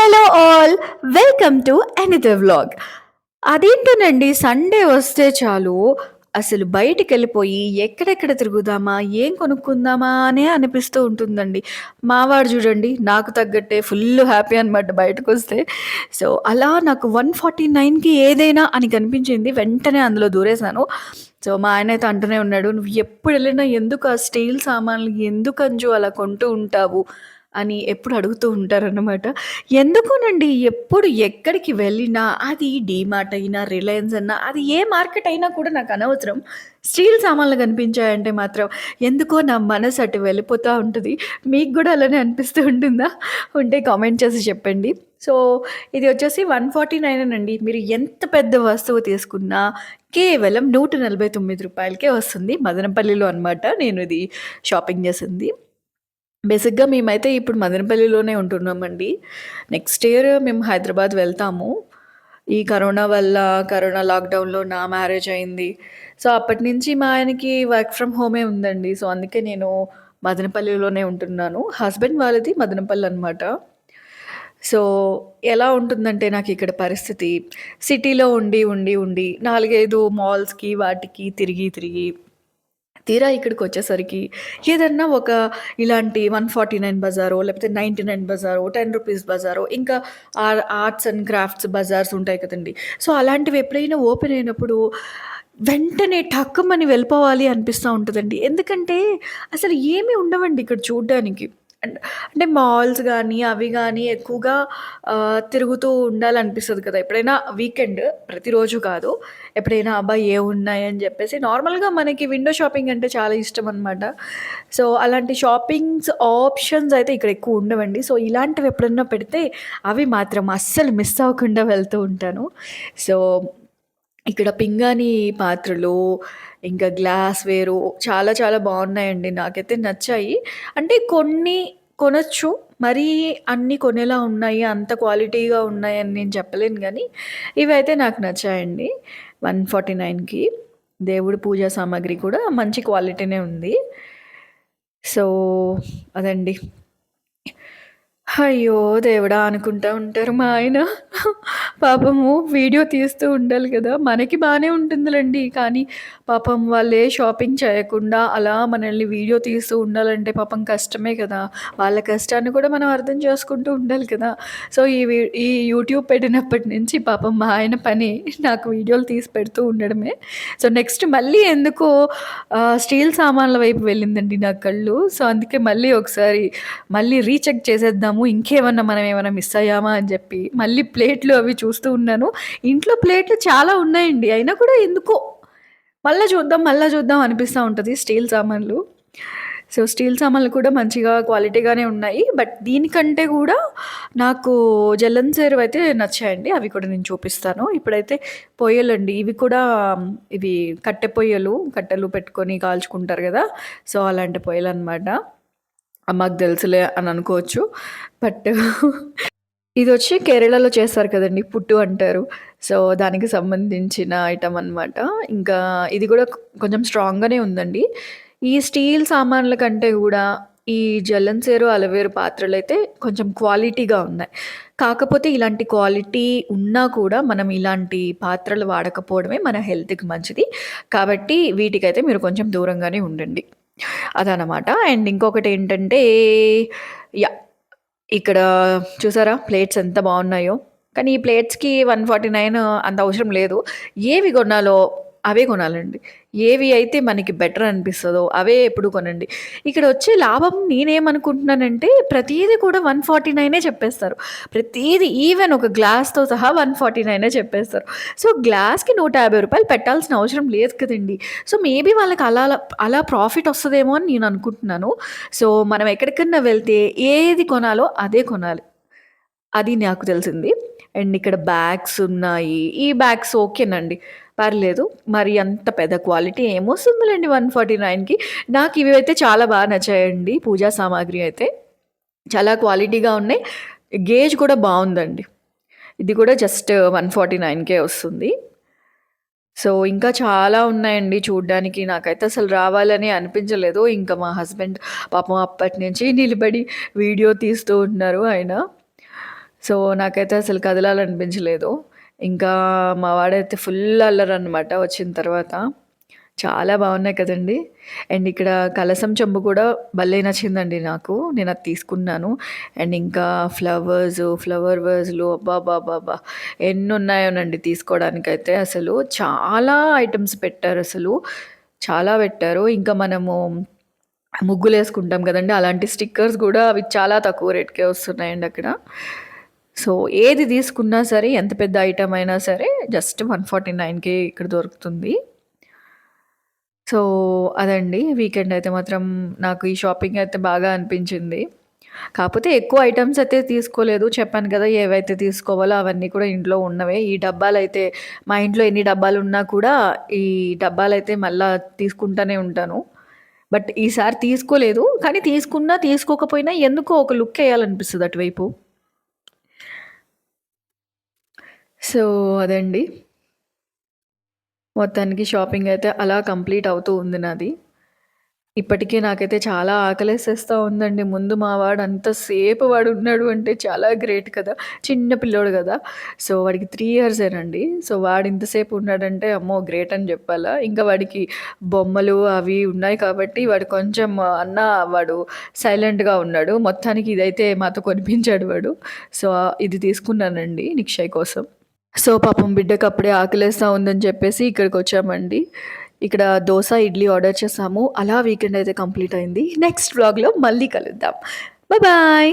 Hello all welcome to another vlog. అదేంటోనండి Sunday వస్తే చాలు. అసలు బయటికి వెళ్ళిపోయి ఎక్కడెక్కడ తిరుగుదామా ఏం కొనుక్కుందామా అనే అనిపిస్తూ ఉంటుందండి. మావాడు చూడండి నాకు తగ్గట్టే ఫుల్ హ్యాపీ అనమాట బయటకు వస్తే సో అలా నాకు వన్ ఫార్టీ నైన్కి ఏదైనా అని కనిపించింది వెంటనే అందులో దూరేశాను. సో మా ఆయన అయితే అంటూనే ఉన్నాడు నువ్వు ఎప్పుడు వెళ్ళినా ఎందుకు ఆ స్టీల్ సామాన్లు ఎందుకు అంజు అలా కొంటూ ఉంటావు? అని ఎప్పుడు అడుగుతూ ఉంటారన్నమాట. ఎందుకునండి ఎప్పుడు ఎక్కడికి వెళ్ళినా అది డీమార్ట్ అయినా, రిలయన్స్ అన్నా అది ఏ మార్కెట్ అయినా కూడా నాకు అనవసరం. స్టీల్ సామాన్లు కనిపించాయంటే మాత్రం ఎందుకో నా మనసు అటు వెళ్ళిపోతూ ఉంటుంది మీకు కూడా అలానే అనిపిస్తూ ఉంటుందా? ఉంటే కామెంట్ చేసి చెప్పండి. సో, ఇది వచ్చేసి 149 అండి. మీరు ఎంత పెద్ద వస్తువు తీసుకున్నా కేవలం నూట నలభై తొమ్మిది రూపాయలకే వస్తుంది. మదనపల్లిలో అనమాట నేను ఇది షాపింగ్ చేసింది. బేసిక్‌గా మేమైతే ఇప్పుడు మదనపల్లిలోనే ఉంటున్నామండి. నెక్స్ట్ ఇయర్ మేము హైదరాబాద్ వెళ్తాము. ఈ కరోనా వల్ల కరోనా లాక్‌డౌన్‌లో నా మ్యారేజ్ అయింది. సో, అప్పటి నుంచి మా ఆయనకి వర్క్ ఫ్రమ్ హోమే ఉందండి. సో, అందుకే నేను మదనపల్లిలోనే ఉంటున్నాను. హస్బెండ్ వాళ్ళది మదనపల్లి అనమాట. సో, ఎలా ఉంటుందంటే నాకిక్కడ పరిస్థితి సిటీలో ఉండి, ఉండి, ఉండి 4, 5 మాల్స్‌కి వాటికి తిరిగి, తిరిగి తీరా ఇక్కడికి వచ్చేసరికి ఏదన్నా ఒక ఇలాంటి 149 బజారో, లేకపోతే 99 బజారో, 10 రూపీస్ బజారో, ఇంకా or arts and crafts bazaars ఉంటాయి కదండీ! సో, అలాంటివి ఎప్పుడైనా ఓపెన్ అయినప్పుడు వెంటనే టక్కుమని వెళ్ళిపోవాలి అనిపిస్తూ ఉంటుందండి ఎందుకంటే అసలు ఏమి ఉండవండి ఇక్కడ చూడ్డానికి. అండ్ అంటే మాల్స్ కానీ అవి కానీ ఎక్కువగా తిరుగుతూ ఉండాలనిపిస్తుంది కదా! ఎప్పుడైనా వీకెండ్ ప్రతిరోజు కాదు. ఎప్పుడైనా అబ్బాయి ఏ ఉన్నాయని చెప్పేసి నార్మల్‌గా మనకి విండో షాపింగ్ అంటే చాలా ఇష్టం అనమాట సో, అలాంటి షాపింగ్స్ ఆప్షన్స్ అయితే ఇక్కడ ఎక్కువ ఉండవండి. సో, ఇలాంటివి ఎప్పుడన్నా పెడితే అవి మాత్రం అస్సలు మిస్ అవ్వకుండా వెళ్తూ ఉంటాను. సో, ఇక్కడ పింగాణీ పాత్రలు, ఇంకా గ్లాస్ వేరు చాలా చాలా బాగున్నాయండి నాకైతే నచ్చాయి. అంటే కొన్ని కొనచ్చు మరీ అన్నీ కొనేలా ఉన్నాయి, అంత క్వాలిటీగా ఉన్నాయని నేను చెప్పలేను కానీ ఇవైతే నాకు నచ్చాయండి. 149కి దేవుడి పూజా సామాగ్రి కూడా మంచి క్వాలిటీనే ఉంది. సో, అదండి. అయ్యో! దేవుడా! అనుకుంటా ఉంటారు మా ఆయన. పాపము వీడియో తీస్తూ ఉండాలి కదా మనకి బాగానే ఉంటుందిలేండి కానీ పాపం వాళ్ళే షాపింగ్ చేయకుండా అలా మనల్ని వీడియో తీస్తూ ఉండాలంటే పాపం కష్టమే కదా! వాళ్ళ కష్టాన్ని కూడా మనం అర్థం చేసుకుంటూ ఉండాలి కదా! సో, ఈ వీ ఈ యూట్యూబ్ పెట్టినప్పటి నుంచి పాపం మా ఆయన పని నాకు వీడియోలు తీసి పెడుతూ ఉండడమే. సో, నెక్స్ట్ మళ్ళీ ఎందుకో స్టీల్ సామాన్ల వైపు వెళ్ళిందండి నా కళ్ళు. సో, అందుకే మళ్ళీ ఒకసారి మళ్ళీ రీచెక్ చేసేద్దాము. ఇంకేమన్నా మనం ఏమైనా మిస్ అయ్యామా అని చెప్పి మళ్ళీ ప్లేట్లు అవి చూస్తూ ఉన్నాను. ఇంట్లో ప్లేట్లు చాలా ఉన్నాయండి. అయినా కూడా ఎందుకో మళ్ళీ చూద్దాం, మళ్ళీ చూద్దాం అనిపిస్తూ ఉంటుంది స్టీల్ సామాన్లు. సో, స్టీల్ సామాన్లు కూడా మంచిగా క్వాలిటీగానే ఉన్నాయి. బట్ దీనికంటే కూడా నాకు జలంసేరువయితే నచ్చాయండి. అవి కూడా నేను చూపిస్తాను. ఇప్పుడైతే పొయ్యలండి. ఇవి కూడా ఇవి కట్టె పొయ్యలు, కట్టెలు పెట్టుకొని కాల్చుకుంటారు కదా సో, అలాంటి పొయ్యలు అనమాట మాకు తెలుసులే అని అనుకోవచ్చు. బట్ ఇది వచ్చి కేరళలో చేస్తారు కదండీ! పుట్టు అంటారు. సో, దానికి సంబంధించిన ఐటమ్ అనమాట. ఇంకా ఇది కూడా కొంచెం స్ట్రాంగ్‌గానే ఉందండి. ఈ స్టీల్ సామాన్ల కంటే కూడా ఈ జలంసేరు, అలవేరు పాత్రలు అయితే కొంచెం క్వాలిటీగా ఉన్నాయి. కాకపోతే ఇలాంటి క్వాలిటీ ఉన్నా కూడా మనం ఇలాంటి పాత్రలు వాడకపోవడమే మన హెల్త్‌కి మంచిది. కాబట్టి వీటికైతే మీరు కొంచెం దూరంగానే ఉండండి. అదనమాట. అండ్ ఇంకొకటి ఏంటంటే యా ఇక్కడ చూసారా ప్లేట్స్ ఎంత బాగున్నాయో కానీ ఈ ప్లేట్స్‌కి 149 అంత అవసరం లేదు. ఏవి కొనాలో అవే కొనాలండి. ఏవి అయితే మనకి బెటర్ అనిపిస్తుందో అవే ఎప్పుడు కొనండి. ఇక్కడ వచ్చే లాభం నేనేమనుకుంటున్నానంటే ప్రతిదీ కూడా 149 చెప్పేస్తారు. ప్రతిదీ ఈవెన్ ఒక గ్లాస్‌తో సహా 149 చెప్పేస్తారు. సో, గ్లాస్‌కి నూట యాభై రూపాయలు పెట్టాల్సిన అవసరం లేదు కదండి సో, మేబీ వాళ్ళకి అలా అలా ప్రాఫిట్ వస్తుందేమో అని నేను అనుకుంటున్నాను. సో, మనం ఎక్కడికన్నా వెళ్తే ఏది కొనాలో అదే కొనాలి. అది నాకు తెలిసింది. అండ్ ఇక్కడ బ్యాగ్స్ ఉన్నాయి. ఈ బ్యాగ్స్ ఓకేనండి. పర్లేదు. మరి అంత పెద్ద క్వాలిటీ ఏమొస్తుందిలేండి వన్ ఫార్టీ నైన్కి నాకు ఇవి అయితే చాలా బాగా నచ్చాయండి. పూజా సామాగ్రి అయితే. చాలా క్వాలిటీగా ఉన్నాయి. గేజ్ కూడా బాగుందండి ఇది కూడా జస్ట్ 149కే వస్తుంది. సో, ఇంకా చాలా ఉన్నాయండి చూడ్డానికి. నాకైతే అసలు రావాలని అనిపించలేదు. ఇంకా మా హస్బెండ్ పాపం అప్పటినుంచి నిలబడి వీడియో తీస్తూ ఉన్నారు ఆయన. సో, నాకైతే అసలు కదలాలనిపించలేదు. ఇంకా మా వాడైతే ఫుల్ అల్లరనమాట వచ్చిన తర్వాత. చాలా బాగున్నాయి కదండీ! అండ్ ఇక్కడ కలసం చెంబు కూడా భలే నచ్చిందండి నాకు. నేను అది తీసుకున్నాను. అండ్ ఇంకా ఫ్లవర్స్ ఫ్లవర్ వర్జ్లు అబ్బా బాబా ఎన్ని ఉన్నాయోనండి తీసుకోవడానికైతే అసలు. చాలా ఐటమ్స్ పెట్టారు అసలు చాలా పెట్టారు. ఇంకా మనము ముగ్గులు వేసుకుంటాం కదండి అలాంటి స్టిక్కర్స్ కూడా అవి చాలా తక్కువ రేట్‌కే వస్తున్నాయండి అక్కడ. సో, ఏది తీసుకున్నా సరే ఎంత పెద్ద ఐటమ్ అయినా సరే జస్ట్ 149కే ఇక్కడ దొరుకుతుంది. సో, అదండి. వీకెండ్ అయితే మాత్రం నాకు ఈ షాపింగ్ అయితే బాగా అనిపించింది. కాకపోతే ఎక్కువ ఐటమ్స్ అయితే తీసుకోలేదు. చెప్పాను కదా! ఏవైతే తీసుకోవాలో అవన్నీ కూడా ఇంట్లో ఉన్నవే. ఈ డబ్బాలు అయితే మా ఇంట్లో ఎన్ని డబ్బాలు ఉన్నా కూడా ఈ డబ్బాలు అయితే మళ్ళీ తీసుకుంటూనే ఉంటాను. బట్ ఈసారి తీసుకోలేదు. కానీ తీసుకున్నా, తీసుకోకపోయినా ఎందుకో ఒక లుక్ వేయాలనిపిస్తుంది అటువైపు. సో, అదండి. మొత్తానికి షాపింగ్ అయితే అలా కంప్లీట్ అవుతూ ఉంది నాది. ఇప్పటికే నాకైతే చాలా ఆకలేసేస్తూ ఉందండి. ముందు మా వాడు అంతసేపు వాడున్నాడు అంటే చాలా గ్రేట్ కదా! చిన్న పిల్లోడు కదా సో, వాడికి 3 ఇయర్సేనండి. సో, వాడు ఇంతసేపు ఉన్నాడంటే అమ్మో! గ్రేట్ అని చెప్పాలా ఇంకా వాడికి బొమ్మలు అవి ఉన్నాయి కాబట్టి వాడు కొంచెం అన్నా వాడు సైలెంట్‌గా ఉన్నాడు. మొత్తానికి ఇదైతే మాతో కొనిపించాడు వాడు. సో, ఇది తీసుకున్నానండి నిక్షయ్ కోసం. సో, పాపం బిడ్డకి అప్పుడే ఆకలేస్తా ఉందని చెప్పేసి ఇక్కడికి వచ్చామండి ఇక్కడ దోశ ఇడ్లీ ఆర్డర్ చేసాము. అలా వీకెండ్ అయితే కంప్లీట్ అయింది. నెక్స్ట్ బ్లాగ్లో మళ్ళీ కలుద్దాం. బాయ్.